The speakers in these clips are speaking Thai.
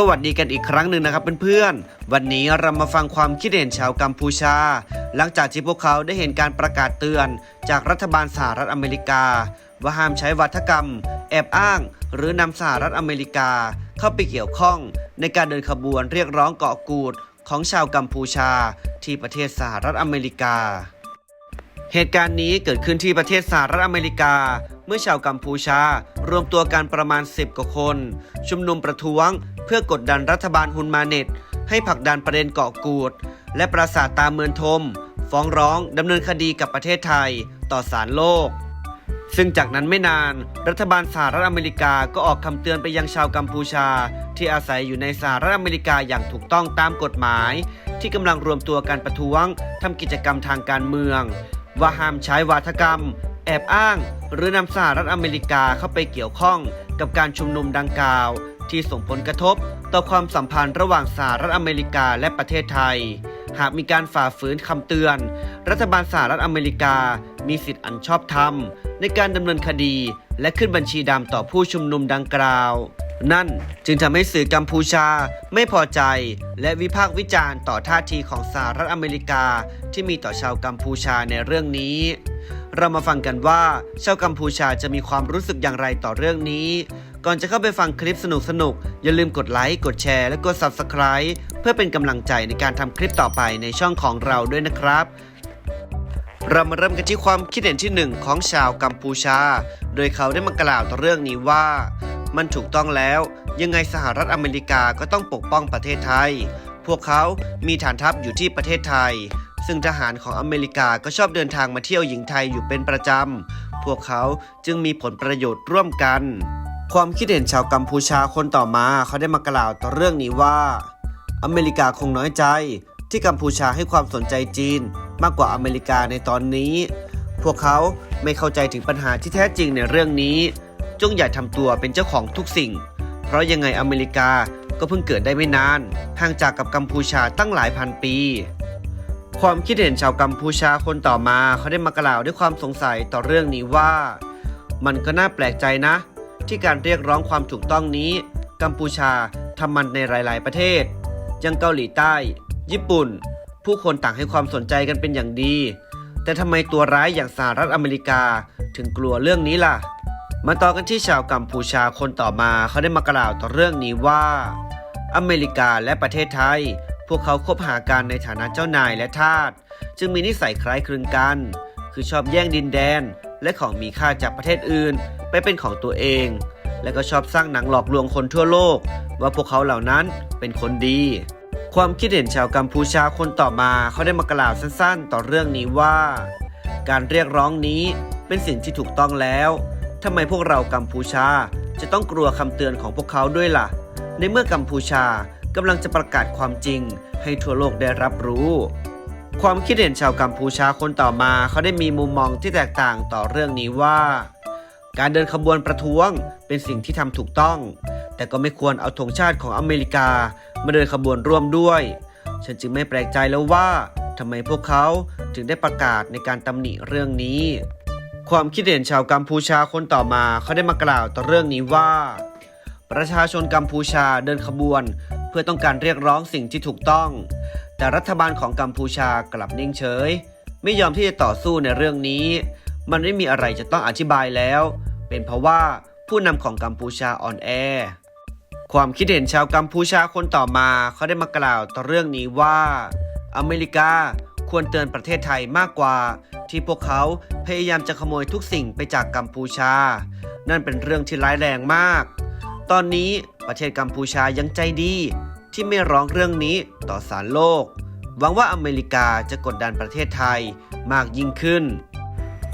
สวัสดีกันอีกครั้งหนึ่งนะครับเพื่อนๆ วันนี้เรามาฟังความคิดเห็นชาวกัมพูชา หลังจากที่พวกเขาได้เห็นการประกาศเตือน จากรัฐบาลสหรัฐอเมริกา ว่าห้ามใช้วัฒกรรม แอบอ้าง หรือนำสหรัฐอเมริกา เข้าไปเกี่ยวข้องในการเดินขบวนเรียกร้องเกาะกูดของชาวกัมพูชา ที่ประเทศสหรัฐอเมริกา เหตุการณ์นี้เกิดขึ้นที่ประเทศสหรัฐอเมริกาเมื่อชาวกัมพูชารวมตัวกันประมาณ 10 กว่าคน ชุมนุมประท้วง เพื่อกดดันรัฐบาลฮุนมาเน็ต ให้ผลักดันประเด็นเกาะกูด และปราสาทตาเมืองทม ฟ้องร้องดำเนินคดีกับประเทศไทย ต่อศาลโลก ซึ่งจากนั้นไม่นาน รัฐบาลสหรัฐอเมริกาก็ออกคำเตือนไปยังชาวกัมพูชา ที่อาศัยอยู่ในสหรัฐอเมริกาอย่างถูกต้องตามกฎหมาย ที่กำลังรวมตัวกันประท้วงทำกิจกรรมทางการเมือง ว่าห้ามใช้วาทกรรม แอบอ้าง หรือนำสหรัฐอเมริกาเข้าไปเกี่ยวข้องกับการชุมนุมดังกล่าว ที่ส่งผลกระทบต่อความสัมพันธ์ระหว่างสหรัฐอเมริกาและประเทศไทย หากมีการฝ่าฝืนคำเตือน รัฐบาลสหรัฐอเมริกา มีสิทธิ์อันชอบธรรม ในการดำเนินคดี และขึ้นบัญชีดำต่อผู้ชุมนุมดังกล่าว นั่นจึงทำให้สื่อกัมพูชาไม่พอใจ และวิพากษ์วิจารณ์ต่อท่าทีของสหรัฐอเมริกา ที่มีต่อชาวกัมพูชาในเรื่องนี้เรามาฟังกันว่าชาวกัมพูชาจะมีความรู้สึกอย่างไรต่อเรื่องนี้ ก่อนจะเข้าไปฟังคลิปสนุกๆอย่าลืมกดไลค์กดแชร์และกด Subscribe เพื่อเป็นกำลังใจในการทำคลิปต่อไปในช่องของเราด้วยนะครับ เรามาเริ่มกันที่ความคิดเห็นที่หนึ่งของชาวกัมพูชา โดยเขาได้มากล่าวต่อเรื่องนี้ว่า มันถูกต้องแล้ว ยังไงสหรัฐอเมริกาก็ต้องปกป้องประเทศไทย พวกเขามีฐานทัพอยู่ที่ประเทศไทยซึ่งทหารของอเมริกาก็ชอบเดินทางมาเที่ยวหญิงไทยอยู่เป็นประจำ พวกเขาจึงมีผลประโยชน์ร่วมกัน ความคิดเห็นชาวกัมพูชาคนต่อมาเขาได้มากล่าวต่อเรื่องนี้ว่า อเมริกาคงน้อยใจ ที่กัมพูชาให้ความสนใจจีน มากกว่าอเมริกาในตอนนี้ พวกเขาไม่เข้าใจถึงปัญหาที่แท้จริงในเรื่องนี้ จงอย่าทำตัวเป็นเจ้าของทุกสิ่ง เพราะยังไงอเมริกาก็เพิ่งเกิดได้ไม่นานห่างจากกับกัมพูชาตั้งหลายพันปี ความคิดเห็นชาวกัมพูชาคนต่อมาเขาได้มากล่าวด้วยความสงสัยต่อเรื่องนี้ว่า มันก็น่าแปลกใจนะ ที่การเรียกร้องความถูกต้องนี้ กัมพูชาทำมันในหลาย ๆ ประเทศ ยังเกาหลีใต้ ญี่ปุ่น ผู้คนต่างให้ความสนใจกันเป็นอย่างดี แต่ทำไมตัวร้ายอย่างสหรัฐอเมริกาถึงกลัวเรื่องนี้ล่ะ มาต่อกันที่ชาวกัมพูชาคนต่อมาเขาได้มากล่าวต่อเรื่องนี้ว่า อเมริกาและประเทศไทย พวกเขาคบหากันในฐานะเจ้านายและทาสจึงมีนิสัยคล้ายคลึงกัน คือชอบแย่งดินแดนและของมีค่าจากประเทศอื่น ไปเป็นของตัวเอง และก็ชอบสร้างหนังหลอกลวงคนทั่วโลก ว่าพวกเขาเหล่านั้นเป็นคนดี ความคิดเห็นชาวกัมพูชาคนต่อมาเขาได้มากล่าวสั้นๆ ต่อเรื่องนี้ว่า การเรียกร้องนี้เป็นสิ่งที่ถูกต้องแล้วทำไมพวกเรากัมพูชาจะต้องกลัวคำเตือนของพวกเขาด้วยล่ะ ในเมื่อกัมพูชากำลังจะประกาศความจริง ให้ทั่วโลกได้รับรู้ ความคิดเห็นชาวกัมพูชาคนต่อมาเขาได้มีมุมมองที่แตกต่างต่อเรื่องนี้ว่า การเดินขบวนประท้วงเป็นสิ่งที่ทำถูกต้อง แต่ก็ไม่ควรเอาธงชาติของอเมริกามาเดินขบวนร่วมด้วย ฉันจึงไม่แปลกใจแล้วว่าทำไมพวกเขาถึงได้ประกาศในการตำหนิเรื่องนี้ ความคิดเห็นชาวกัมพูชาคนต่อมาเขาได้มากล่าวต่อเรื่องนี้ว่า ประชาชนกัมพูชาเดินขบวน เพื่อต้องการเรียกร้องสิ่งที่ถูกต้อง แต่รัฐบาลของกัมพูชากลับนิ่งเฉย ไม่ยอมที่จะต่อสู้ในเรื่องนี้ มันไม่มีอะไรจะต้องอธิบายแล้ว เป็นเพราะว่าผู้นำของกัมพูชาอ่อนแอ ความคิดเห็นชาวกัมพูชาคนต่อมาเขาได้มากล่าวต่อเรื่องนี้ว่า อเมริกาควรเตือนประเทศไทยมากกว่า ที่พวกเขาพยายามจะขโมยทุกสิ่งไปจากกัมพูชา นั่นเป็นเรื่องที่ร้ายแรงมาก ตอนนี้ประเทศกัมพูชายังใจดี ที่ไม่ร้องเรื่องนี้ต่อศาลโลก หวังว่าอเมริกาจะกดดันประเทศไทยมากยิ่งขึ้น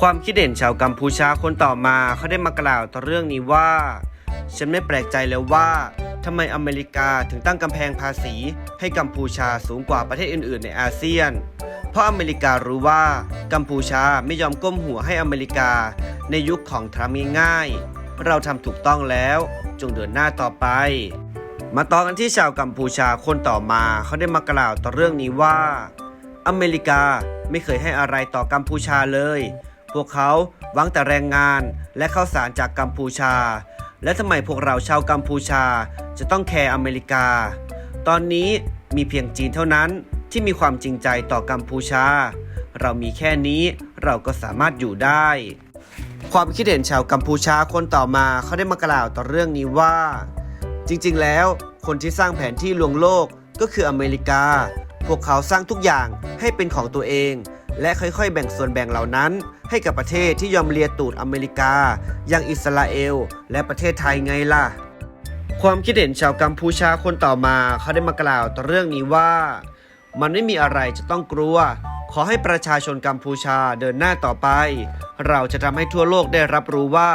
ความคิดเห็นชาวกัมพูชาคนต่อมาเขาได้มากล่าวต่อเรื่องนี้ว่า ฉันไม่แปลกใจเลยว่าทำไมอเมริกาถึงตั้งกำแพงภาษี ให้กัมพูชาสูงกว่าประเทศอื่น ๆ ในอาเซียน เพราะอเมริการู้ว่ากัมพูชาไม่ยอมก้มหัวให้อเมริกา ในยุคของทรัมป์ง่ายๆเราทำถูกต้องแล้วจงเดินหน้าต่อไป มาต่อกันที่ชาวกัมพูชาคนต่อมาเขาได้มากล่าวต่อเรื่องนี้ว่า อเมริกาไม่เคยให้อะไรต่อกัมพูชาเลย พวกเขาหวังแต่แรงงานและข้าวสารจากกัมพูชา และทำไมพวกเราชาวกัมพูชาจะต้องแคร์อเมริกา ตอนนี้มีเพียงจีนเท่านั้นที่มีความจริงใจต่อกัมพูชา เรามีแค่นี้เราก็สามารถอยู่ได้ ความคิดเห็นชาวกัมพูชาคนต่อมาเขาได้มากล่าวต่อเรื่องนี้ว่า จริงๆ แล้วคนที่สร้างแผนที่ลวงโลกก็คืออเมริกา พวกเขาสร้างทุกอย่างให้เป็นของตัวเอง และค่อยๆ แบ่งส่วนแบ่งเหล่านั้น ให้กับประเทศที่ยอมเลียตูดอเมริกา อย่างอิสราเอล และประเทศไทยไงล่ะ ความคิดเห็นชาวกัมพูชาคนต่อมาเขาได้มากล่าวต่อเรื่องนี้ว่า มันไม่มีอะไรจะต้องกลัว ขอให้ประชาชนกัมพูชาเดินหน้าต่อไป เราจะทำให้ทั่วโลกได้รับรู้ว่า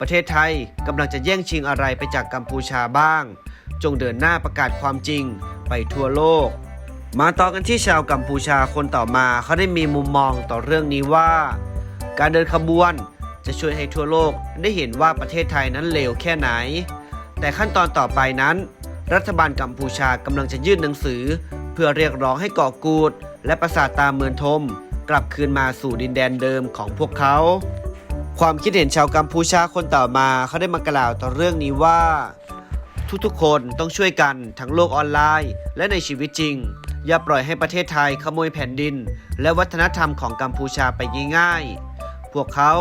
ประเทศไทยกำลังจะแย่งชิงอะไรไปจากกัมพูชาบ้าง จงเดินหน้าประกาศความจริงไปทั่วโลก มาต่อกันที่ชาวกัมพูชาคนต่อมาเขาได้มีมุมมองต่อเรื่องนี้ว่า การเดินขบวนจะช่วยให้ทั่วโลกได้เห็นว่าประเทศไทยนั้นเลวแค่ไหน แต่ขั้นตอนต่อไปนั้น รัฐบาลกัมพูชากำลังจะยื่นหนังสือ เพื่อเรียกร้องให้เกาะกูด และปราสาทตาเมืองทม กลับคืนมาสู่ดินแดนเดิมของพวกเขา ความคิดเห็นชาวกัมพูชาคนต่อมาเขาได้มากล่าวต่อเรื่องนี้ว่า ทุกๆคนต้องช่วยกันทั้งโลกออนไลน์ และในชีวิตจริง อย่าปล่อยให้ประเทศไทยขโมยแผ่นดิน และวัฒนธรรมของกัมพูชาไปง่ายๆ พวกเขา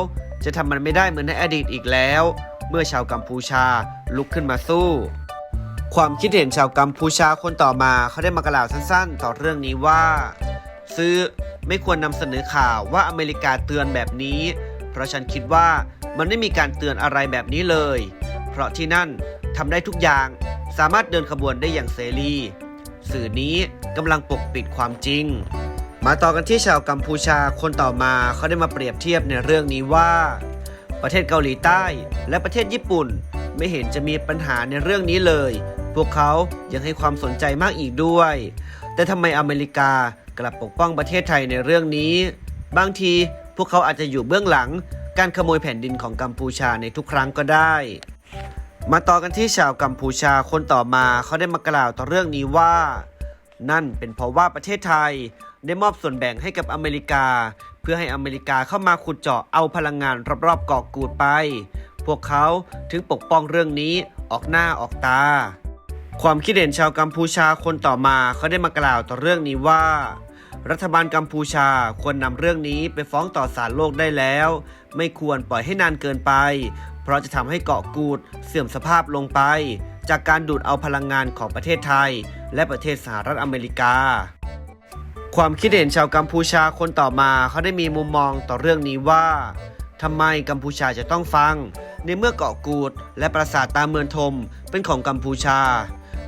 จะทำมันไม่ได้เหมือนในอดีตอีกแล้ว เมื่อชาวกัมพูชาลุกขึ้นมาสู้ ความคิดเห็นชาวกัมพูชาคนต่อมาเขาได้มากล่าวสั้นๆ ต่อเรื่องนี้ว่า ซื้อไม่ควรนำเสนอข่าวว่าอเมริกาเตือนแบบนี้ เพราะฉันคิดว่ามันไม่มีการเตือนอะไรแบบนี้เลย เพราะที่นั่นทำได้ทุกอย่างสามารถเดินขบวนได้อย่างเสรี สื่อนี้กำลังปกปิดความจริง มาต่อกันที่ชาวกัมพูชาคนต่อมาเขาได้มาเปรียบเทียบในเรื่องนี้ว่า ประเทศเกาหลีใต้ และประเทศญี่ปุ่น ไม่เห็นจะมีปัญหาในเรื่องนี้เลย พวกเขายังให้ความสนใจมากอีกด้วย แต่ทำไมอเมริกากลับปกป้องประเทศไทยในเรื่องนี้ บางทีพวกเขาอาจจะอยู่เบื้องหลังการขโมยแผ่นดินของกัมพูชาในทุกครั้งก็ได้ มาต่อกันที่ชาวกัมพูชาคนต่อมาเขาได้มากล่าวต่อเรื่องนี้ว่า นั่นเป็นเพราะว่าประเทศไทยได้มอบส่วนแบ่งให้กับอเมริกา เพื่อให้อเมริกาเข้ามาขุดเจาะเอาพลังงานรอบๆเกาะกูดไป พวกเขาถึงปกป้องเรื่องนี้ออกหน้าออกตา ความคิดเห็นชาวกัมพูชาคนต่อมาเขาได้มากล่าวต่อเรื่องนี้ว่า รัฐบาลกัมพูชาควรนำเรื่องนี้ไปฟ้องต่อศาลโลกได้แล้ว ไม่ควรปล่อยให้นานเกินไป เพราะจะทำให้เกาะกูดเสื่อมสภาพลงไป จากการดูดเอาพลังงานของประเทศไทย และประเทศสหรัฐอเมริกา ความคิดเห็นชาวกัมพูชาคนต่อมาเขาได้มีมุมมองต่อเรื่องนี้ว่าทำไมกัมพูชาจะต้องฟัง ในเมื่อเกาะกูดและปราสาทตาเมืองทมเป็นของกัมพูชา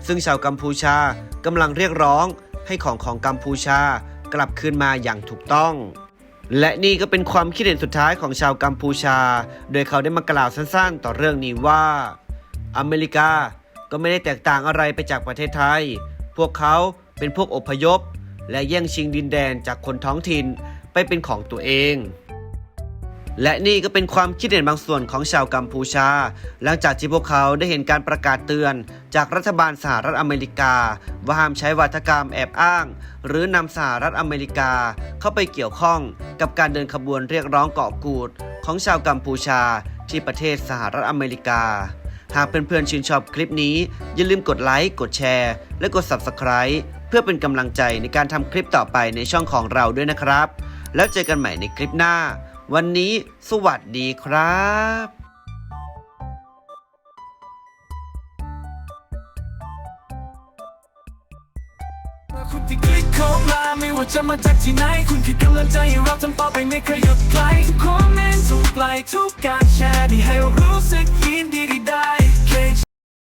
ซึ่งชาวกัมพูชากำลังเรียกร้องให้ของของกัมพูชากลับคืนมาอย่างถูกต้อง และนี่ก็เป็นความคิดเห็นสุดท้ายของชาวกัมพูชา โดยเขาได้มากล่าวสั้นๆ ต่อเรื่องนี้ว่า อเมริกาก็ไม่ได้แตกต่างอะไรไปจากประเทศไทย พวกเขาเป็นพวกอพยพ และแย่งชิงดินแดนจากคนท้องถิ่นไปเป็นของตัวเอง และนี่ก็เป็นความคิดเห็นบางส่วนของชาวกัมพูชา หลังจากที่พวกเขาได้เห็นการประกาศเตือน จากรัฐบาลสหรัฐอเมริกา ว่าห้ามใช้วาทกรรมแอบอ้าง หรือนำสหรัฐอเมริกาเข้าไปเกี่ยวข้องกับการเดินขบวนเรียกร้องเกาะกูด ของชาวกัมพูชา ที่ประเทศสหรัฐอเมริกา หากเพื่อนๆชื่นชอบคลิปนี้ อย่าลืมกดไลค์กดแชร์ และกด Subscribe เพื่อเป็นกำลังใจในการทำคลิปต่อไปในช่องของเราด้วยนะครับ แล้วเจอกันใหม่ในคลิปหน้า วันนี้สวัสดีครับ